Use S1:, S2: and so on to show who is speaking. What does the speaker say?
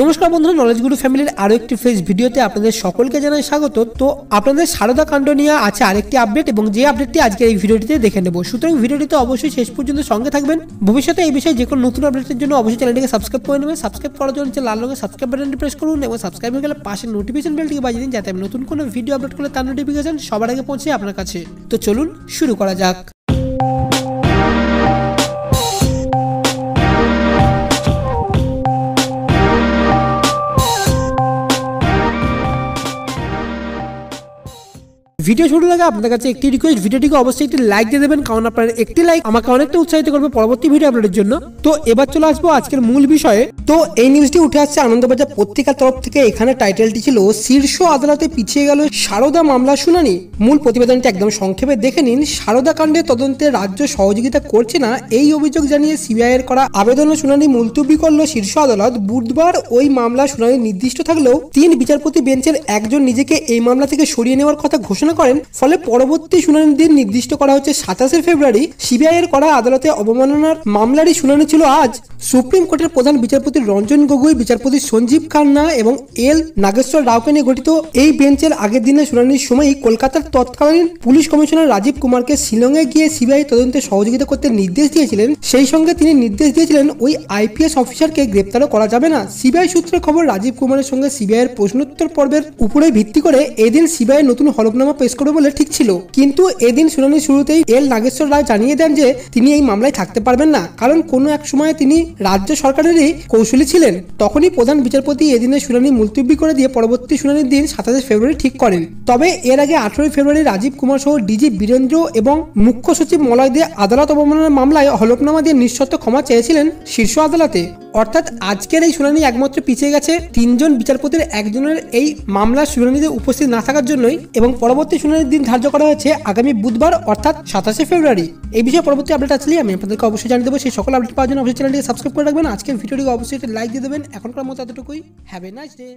S1: নমস্কার বন্ধুরা নলেজ গুরু ফ্যামিলির আরও একটি ফ্রেশ ভিডিওতে আপনাদের সকলকে জানাই স্বাগত। তো আপনাদের সারদা কাণ্ড নিয়ে আছে আরেকটি আপডেট এবং যে আপডেটটি আজকের এই ভিডিওটিতে দেখে নেব। সুতরাং ভিডিওটিতে অবশ্যই শেষ পর্যন্ত সঙ্গে থাকবেন। ভবিষ্যতে এই বিষয়ে যে কোনো নতুন আপডেটের জন্য অবশ্যই চ্যানেলটিকে সাবস্ক্রাইব করে নেবেন। সাবস্ক্রাইব করার জন্য লাল রঙের সাবস্ক্রাইব বাটনটি প্রেস করুন এবং সাবস্ক্রাইব হয়ে গেলে পাশে নোটিফিকেশন বেলটিকে বাজিয়ে দিন যাতে আমি নতুন কোনো ভিডিও আপলোড করলে তার নোটিফিকেশন সবার আগে পৌঁছে আপনার কাছে। তো চলুন শুরু করা যাক। ভিডিও শুরু লাগে আপনাদের কাছে একটি রিকোয়েস্ট ভিডিওটিকে অবশ্যই একটি লাইক দিয়ে দেবেন, কারণ আপনার একটি লাইক আমাকে অনেকটা উৎসাহিত করবে পরবর্তী ভিডিও আপলোডের জন্য। তো এবার চলে আসব আজকের মূল বিষয়ে। তো এই নিউজটি উঠে আসছে আনন্দবাজার পত্রিকার তরফ থেকে। এখানে টাইটেলটি ছিল, শীর্ষ আদালতে পিছিয়ে গেল সারদা মামলা শুনানি। মূল প্রতিবেদনটি একদম সংক্ষেপে দেখে নিন। সারদা কাণ্ডে তদন্তে রাজ্য সহযোগিতা করছে না, এই অভিযোগ জানিয়ে সিবিআই এর করা আবেদন শুনানি মুলতুবি করল শীর্ষ আদালত। বুধবার ওই মামলা শুনানি নির্দিষ্ট থাকলেও তিন বিচারপতি বেঞ্চের একজন নিজেকে এই মামলা থেকে সরিয়ে নেওয়ার কথা ঘোষণা করেন, ফলে পরবর্তী শুনানির দিন নির্দিষ্ট করা হচ্ছে সাতাশে ফেব্রুয়ারি। সিবিআই এর করা আদালতে অবমাননার মামলারই শুনানি ছিল আজ। সুপ্রিম কোর্টের প্রধান বিচারপতি রঞ্জন গগৈ, বিচারপতি সঞ্জীব খান্না এবং এল নাগেশ্বর রাওকে নিয়ে গঠিত এই বেঞ্চের আগের দিনের শুনানির সময়ই কলকাতার তৎকালীন পুলিশ কমিশনার রাজীব কুমারকে শিলংয়ে গিয়ে সিবিআই তদন্তে সহযোগিতা করতে নির্দেশ দিয়েছিলেন। সেই সঙ্গে তিনি নির্দেশ দিয়েছিলেন, ওই আইপিএস অফিসারকে গ্রেপ্তারও করা যাবে না। সিবিআই সূত্রে খবর, রাজীব কুমারের সঙ্গে সিবিআই এর প্রশ্নোত্তর পর্বের উপরে ভিত্তি করে এদিন সিবিআই নতুন হলফনামা পেশ করবে বলে ঠিক ছিল। কিন্তু এদিন শুনানি শুরুতেই এল নাগেশ্বর রায় জানিয়ে দেন যে, তিনি এই মামলায় থাকতে পারবেন না। কারণ কোনো এক সময় তিনি রাজ্য সরকারেরই কৌশলী ছিলেন। তখনই প্রধান বিচারপতি এদিনের শুনানি মুলতবি করে দিয়ে পরবর্তী শুনানির দিন সাতাশে ফেব্রুয়ারি ঠিক করেন। তবে এর আগে আঠারোই ফেব্রুয়ারি রাজীব কুমার সহ ডিজি বীরেন্দ্র এবং মুখ্য সচিব মলয় দিয়ে আদালত অবমাননার মামলায় হলফনামা দিয়ে নিঃশর্ত ক্ষমা চেয়েছিলেন শীর্ষ আদালতে। অর্থাৎ আজকের এই শুনানি একমাত্র পিছিয়ে গেছে তিনজন বিচারপতির একজনের এই মামলার শুনানিতে উপস্থিত না থাকার জন্যই এবং পরবর্তী শুনানির দিন ধার্য করা হয়েছে আগামী বুধবার, অর্থাৎ সাতাশে ফেব্রুয়ারি। এই বিষয়ে পরবর্তী আপডেট আসলে আমি আপনাদেরকে অবশ্যই জানিয়ে দেবো। সেই সকল আপডেট পাওয়ার জন্য অবশ্যই চ্যানেলটিকে সাবস্ক্রাইব করে রাখবেন। আজকের ভিডিওটিকে অবশ্যই লাইক দিয়ে দেবেন। এখনকার মতো এতটুকুই। Have a nice day